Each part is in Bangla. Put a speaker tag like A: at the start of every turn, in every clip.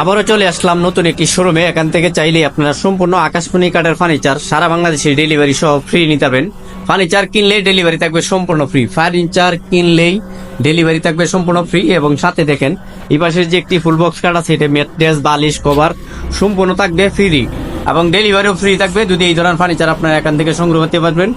A: আবারও চলে আসলাম নতুন একটি শোরুমে এখান থেকে চাইলে আপনারা সম্পূর্ণ আকাশমণি কাঠের ফার্নিচার সারা বাংলাদেশে ডেলিভারি সহ ফ্রি নিতে পারবেন। ফার্নিচার কিনলেই ডেলিভারি থাকবে সম্পূর্ণ ফ্রি ফার্নিচার কিনলেই ডেলিভারি থাকবে সম্পূর্ণ ফ্রি এবং সাথে দেখেন, এই যে একটি ফুল বক্স কাঠ আছে, এটা ম্যাট্রেস বালিশ কভার সম্পূর্ণ থাকবে ফ্রি এবং ডেলিভারিও ফ্রি থাকবে। যদি এই ধরনের ফার্নিচার আপনারা এখান থেকে সংগ্রহ করতে পারবেন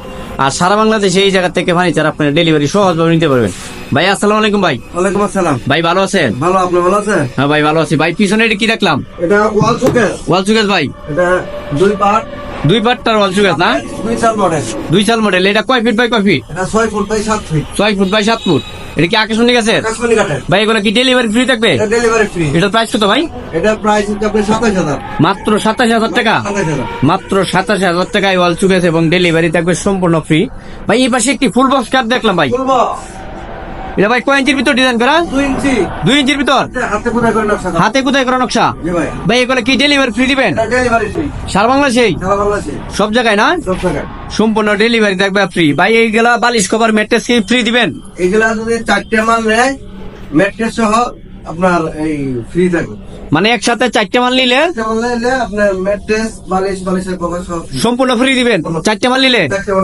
A: আর সারা বাংলাদেশে এই জায়গা থেকে ফার্নিচার আপনারা ডেলিভারি সহজভাবে নিতে পারবেন। ভাই আসসালামু আলাইকুম ভাই।
B: ওয়ালাইকুম আসসালাম।
A: ভাই ভালো আছেন?
B: ভালো আপনি ভালো আছেন?
A: হ্যাঁ ভাই ভালো আছি। ভাই পিছনে এটা কি রাখলাম
B: এটা ওয়াল শোকেস।
A: ওয়াল সুকেস ভাই।
B: এটা দুই পার্ট
A: দুই পাট্টার ওয়াল সুগেজ না?
B: দুই চার মডেল।
A: দুই সাল মডেল এটা কয় ফিট বাই কয় ফিট?
B: এটা ছয় ফুট বাই সাত ফিট।
A: ছয় ফুট বাই সাত ফুট। এটা কি আকাশমণি গেছে ভাই এগুলো কি ডেলিভারি ফ্রি থাকবে?
B: এটা ডেলিভারি ফ্রি
A: এটার প্রাইস কত ভাই?
B: এটা প্রাইস হচ্ছে সাতাশ হাজার।
A: মাত্র সাতাশ হাজার টাকা? মাত্র সাতাশ হাজার টাকায় ওয়াল সুগেজ এবং ডেলিভারি থাকবে সম্পূর্ণ ফ্রি ভাই এই পাশে একটি ফুল বক্স কার্ড দেখলাম ভাই।
B: বলব
A: এটা ভাই কয় ইঞ্চির ভিতর ডিজাইন করা?
B: দুই ইঞ্চি।
A: দুই ইঞ্চির ভিতর?
B: হাতে কোথায় করে নকশা।
A: হাতে কোথায় করা নকশা?
B: ভাই।
A: এগুলো কি ডেলিভারি ফ্রি দিবেন? সারা বাংলাদেশেই?
B: বাংলাদেশে
A: সব জায়গায় না? সম্পূর্ণ ডেলিভারি থাকবে ফ্রি ভাই এইগুলা বালিশ কভার মেট্রেস কি ফ্রি দিবেন?
B: এইগুলা যদি চারটে মাল নেয় ম্যাট্রেস সহ আপনার এই ফ্রি থাকবে
A: মানে একসাথে চারটে মাল নিলে?
B: আপনার ম্যাট্রেস বালিশ বালিশের কভার
A: সম্পূর্ণ ফ্রি দিবেন? চারটে মাল নিলে?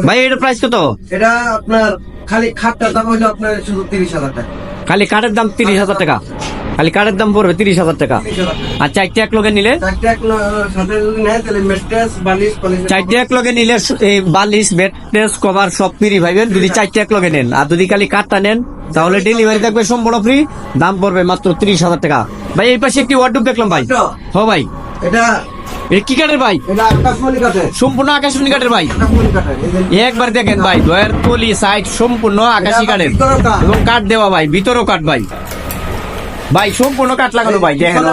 A: ভাই এটার প্রাইস কত?
B: এটা আপনার খালি খাটটার দাম হইল আপনার শুধু তিরিশ হাজার টাকা।
A: খালি কাঠের দাম তিরিশ হাজার টাকা। খালি কাঠের দাম পড়বে তিরিশ হাজার টাকা। আর চারটে এক লগে নিলে?
B: চারটে এক লো- সাথে যদি নেয় তাহলে ম্যাট্রেস বালিশ বালিশ
A: চারটে এক লগে নিলে এই বালিশ বেডনেস কভার সব ফ্রি ভাইবেন। যদি চারটে এক লগে নেন। আর যদি খালি কাঠটা নেন তাহলে ডেলিভারি থাকবে সম্পূর্ণ ফ্রি দাম পড়বে মাত্র তিরিশ হাজার টাকা। ভাই এই পাশে একটি ওয়ার্ডরোব দেখলাম ভাই। হ ভাই।
B: এটা?
A: কি কাঠের ভাই? সম্পূর্ণ আকাশমণি কাঠের ভাই। একবার দেখেন ভাই দয়ের তলি সাইড সম্পূর্ণ আকাশি কাঠের।
B: কাঠ।
A: এবং কাঠ দেওয়া ভাই ভিতরও কাঠ ভাই। ভাই সম্পূর্ণ কাঠ লাগানো ভাই দেখেন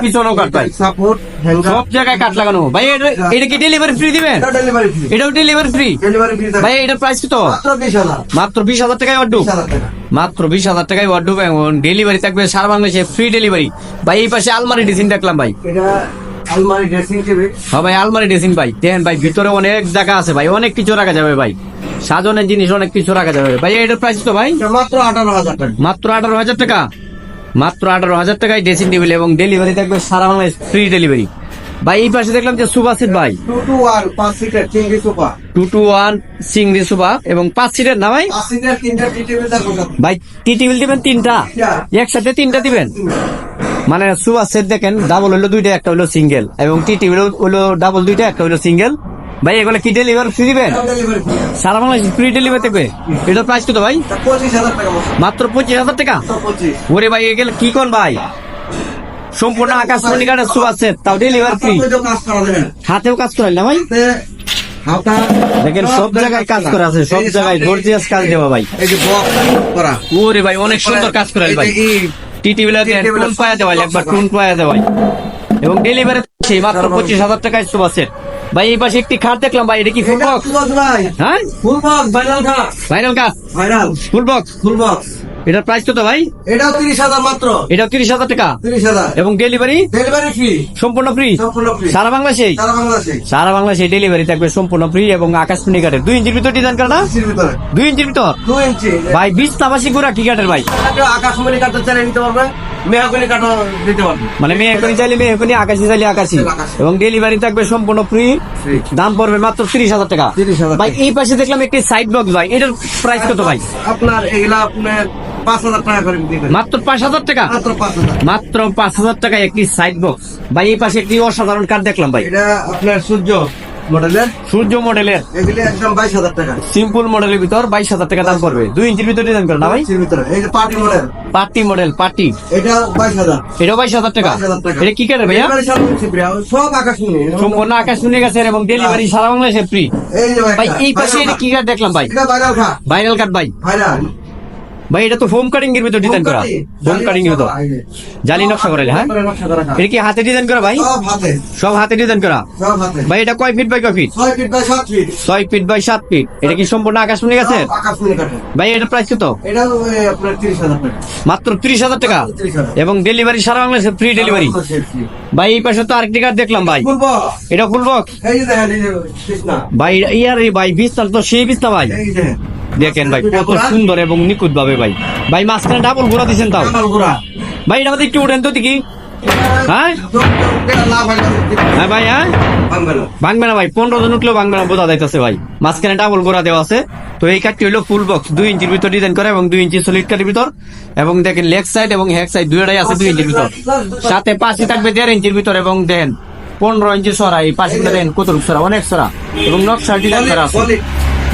B: পিছনেও কাঠ
A: ভাই।
B: সাপোর্ট
A: সব জায়গায় কাঠ লাগানো। ভাই এটা- কি ডেলিভারি ফ্রি দিবেন?
B: ডেলিভারি ফ্রি
A: এটাও ডেলিভারি ফ্রি
B: ডেলিভারি ফ্রি
A: ভাই এটার প্রাইস কত?
B: মাত্র বিশ হাজার।
A: মাত্র বিশ হাজার টাকায়
B: টাকা।
A: মাত্র বিশ হাজার টাকায় ওয়ার্ডু এবং ডেলিভারি থাকবে সারা বাংলাদেশে ফ্রি ডেলিভারি ভাই এই পাশে আলমারি ডিজাইন দেখলাম ভাই।
B: এটা আলমারি ড্রেসিং
A: হ্যাঁ ভাই আলমারি ড্রেসিং ভাই। দেখেন ভাই ভিতরে অনেক জায়গা আছে ভাই অনেক কিছু রাখা যাবে ভাই। সাজনের জিনিস অনেক কিছু রাখা যাবে ভাই। এটার প্রাইস তো ভাই?
B: মাত্র আঠারো হাজার টাকা।
A: মাত্র আঠারো হাজার টাকা? মাত্র আঠারো হাজার টাকায় ড্রেসিং টেবিল এবং ডেলিভারি থাকবে সারা বাংলাদেশ ফ্রি ডেলিভারি ভাই এই পাশে দেখলাম যে সুপার সিট ভাই।
B: টু টু ওয়ান
A: সিংড়ি সুপা এবং পাঁচ সিটের না ভাই? ভাই টি টেবিল দিবেন তিনটা? একসাথে তিনটা দিবেন? মানে সুপার সেট দেখেন ডাবল হলো দুইটা একটা হলো সিঙ্গেল এবং টি টেবিল হলো ডাবল দুইটা একটা হলো সিঙ্গেল ভাই এগুলো কি ডেলিভারি ফ্রি দিবেন? সারা বাংলাদেশ ফ্রি ডেলিভারি থাকবে এটার প্রাইস কত ভাই?
B: মাত্র
A: পঁচিশ হাজার টাকা? ওরে ভাই এগুলো কি কোন ভাই? সম্পূর্ণ আকাশ মনিকারের সুপার সেট তাও ডেলিভারি ফ্রি হাতেও কাজ করাই না ভাই? দেখেন সব জায়গায় কাজ করা আছে সব জায়গায় গর্জিয়াস কাজ দেওয়া ভাই। ওরে ভাই অনেক সুন্দর কাজ করাই ভাই।
B: এই যে এই
A: টি টেবিল
B: T-table
A: টুন পায়া দেওয়াই একবার টুন পায়া দেওয়াই এবং ডেলিভারি মাত্র পঁচিশ হাজার টাকায় সেট ভাই এই পাশে একটি খাট দেখলাম ভাই এটা কি ফুল বক্স
B: ভাই।
A: হ্যাঁ?
B: ফুল বক্স ভাইরাল খা
A: ভাইরাল কাজ
B: viral
A: full box
B: full box
A: এটার প্রাইস কত ভাই?
B: এটাও তিরিশ হাজার মাত্র।
A: এটাও তিরিশ হাজার টাকা?
B: তিরিশ হাজার।
A: এবং ডেলিভারি
B: ডেলিভারি ফ্রি
A: সম্পূর্ণ ফ্রি
B: সম্পূর্ণ ফ্রি
A: সারা বাংলাদেশেই
B: সারা বাংলাদেশে।
A: সারা বাংলাদেশে ডেলিভারি থাকবে সম্পূর্ণ ফ্রি এবং আকাশ মনি কাঠের দুই ইঞ্চির ভিতর ডিজাইন করা না
B: ইঞ্চির ভিতরে।
A: দুই ইঞ্চির ভিতর?
B: দু ইঞ্চি।
A: ভাই বিশ তাবাসি গুড়া কি কাঠের ভাই
B: আকাশমণি কাঠটা চালিয়ে নিতে পারবে
A: মানে চাইলে আকাশি চাইলে আকাশি। এবং ডেলিভারি থাকবে সম্পূর্ণ ফ্রি দাম পড়বে মাত্র তিরিশ হাজার টাকা। ভাই এই পাশে দেখলাম একটি সাইড বক্স ভাই। এটার প্রাইস কত ভাই?
B: আপনার এগুলা আপনার টাকা
A: মাত্র পাঁচ হাজার টাকা?
B: মাত্র পাঁচ হাজার।
A: টাকায় একটি সাইড বক্স ভাই এই পাশে একটি অসাধারণ কার দেখলাম ভাই।
B: এটা আপনার সূর্য। মডেলের?
A: সূর্য মডেলের।
B: এগুলি একদম বাইশ হাজার টাকা।
A: সিম্পল মডেলের ভিতর বাইশ হাজার টাকা দাম দুই ইঞ্চির ভিতর ডিজাইন করে না ভাই?
B: ভিতরে। Party model.
A: Party model party.
B: এটা বাইশ হাজার।
A: এটাও বাইশ হাজার টাকা? এটা কি কাটে ভাইয়া?
B: সব
A: সম্পূর্ণ আকাশ শুনে গেছেন এবং ডেলিভারি সারা বাংলাদেশে ফ্রি ভাই এই পাশে এটা কি কার্ড দেখলাম ভাই?
B: ভাইরাল
A: কার্ড ভাই।
B: ভাইরাল
A: ভাই এটা তো ফোম কাটিং এর ভিতর ডিজাইন করা। ফোম কাটিং এর ভিতর। জালি নকশা করে হ্যাঁ? এটা কি হাতে ডিজাইন করা ভাই?
B: সব হাতে।
A: ডিজাইন করা?
B: সব হাতে।
A: ভাই এটা কয় ফিট বাই কয় ফিট
B: ছয় ফিট বাই সাত ফিট
A: ছয় ফিট বাই সাত ফিট এটা কি সম্পূর্ণ
B: আকাশমণি কাঠে
A: ভাই এটা প্রাইস কত? মাত্র ত্রিশ হাজার টাকা? এবং ডেলিভারি সারা বাংলাদেশে ফ্রি ডেলিভারি ভাই এই পাশে তো আরেকটি কার্ড দেখলাম ভাই। এটা ফুল বক্স
B: এই যে দেখেন এই যে কৃষ্ণা।
A: ভাই ইয়ার ভাই বিস্তার তো সেই বিস্তার ভাই। দেখেন ভাই কত সুন্দর এবং নিখুঁত ভাবে ভাই। ভাই মাঝখানে ডাবল ঘোরা দিচ্ছেন তাও। ভাই এটা আমাদের একটু উঠেন তো দেখি। হ্যাঁ?
B: হয়।
A: হ্যাঁ ভাই হ্যাঁ?
B: ভাঙবে না।
A: ভাই পনেরো জন উঠলেও ভাঙবে না বোঝা যাইতেছে ভাই। মাঝখানে ডাবল গোড়া দেওয়া আছে। তো এই কাঠটি হলো ফুল বক্স দুই ইঞ্চির ভিতর ডিজাইন করা এবং দুই ইঞ্চি সলিড কাঠের ভিতর। এবং দেখেন লেগ সাইড এবং সাইড দুইটাই আছে দুই ইঞ্চির ভিতর। সাথে পাশে থাকবে দেড় ইঞ্চির ভিতর এবং দেন পনেরো ইঞ্চি সরা এই পাশে দেন কত সরা অনেক সরা। এবং নকশা ডিজাইন করা আছে।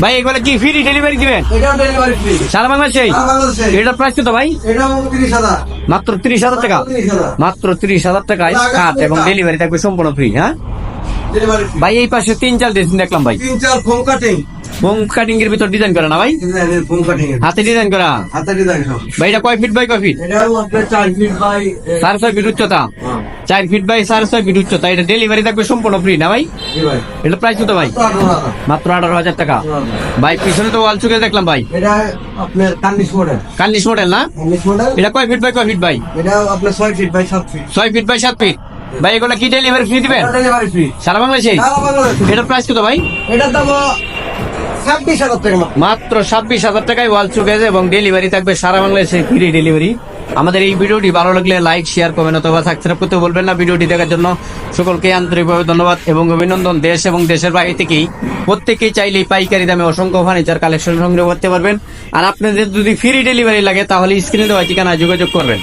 A: ভাই এগুলো কি ফ্রি ডেলিভারি দিবেন? সারা বাংলাদেশে
B: এটা
A: এটার প্রাইস কত ভাই? মাত্র তিরিশ হাজার টাকা? মাত্র তিরিশ হাজার। টাকায় কাঠ এবং ডেলিভারি থাকবে সম্পূর্ণ ফ্রি হ্যাঁ? ভাই এই পাশে তিন চার দেখলাম ভাই।
B: তিন চার ফোম কাটিং
A: হোম কাটিং এর ভিতর ডিজাইন করা না ভাই?
B: ফোম কাটিং এর
A: হাতে ডিজাইন করা?
B: হাতে ডিজাইন
A: ভাই এটা কয় ফিট বাই কয় ফিট
B: আপনার ফিট বাই
A: উচ্চতা? ফিট বাই ফিট উচ্চতা। এটা ডেলিভারি থাকবে সম্পূর্ণ ফ্রি না ভাই?
B: ভাই।
A: এটা প্রাইস কত ভাই?
B: তো আঠারো
A: মাত্র আঠারো হাজার টাকা।
B: আঠারো
A: ভাই পিছনে তো ওয়াল চুকে দেখলাম ভাই।
B: এটা আপনার মডেল
A: না?
B: মডেল
A: এটা কয় ফিট বাই কয় ফিট ভাই?
B: এটা আপনার ছয় ফিট বাই সাত ফিট
A: ছয় ফিট বাই সাত ফিট ভাই এগুলো কি ডেলিভারি ফ্রি দিবেন?
B: ডেলিভারি ফ্রি
A: সারা বাংলাদেশে
B: সারা বাংলাদেশে।
A: এটার প্রাইস কত ভাই?
B: এটার দাম ছাব্বিশ হাজার টাকা মাত্র।
A: ছাব্বিশ হাজার টাকায় ওয়াল চুকেজ এবং ডেলিভারি থাকবে সারা বাংলাদেশে ফ্রি ডেলিভারি আমাদের এই ভিডিওটি ভালো লাগলে লাইক শেয়ার কমেন্ট অথবা সাবস্ক্রাইব করতে বলবেন না। ভিডিওটি দেখার জন্য সকলকে আন্তরিকভাবে ধন্যবাদ এবং অভিনন্দন। দেশ এবং দেশের বাইরে থেকেই প্রত্যেকেই চাইলে পাইকারি দামে অসংখ্য ফার্নিচার কালেকশন সংগ্রহ করতে পারবেন। আর আপনাদের যদি ফ্রি ডেলিভারি লাগে, তাহলে স্ক্রিনে দেওয়া ঠিকানায় যোগাযোগ করবেন।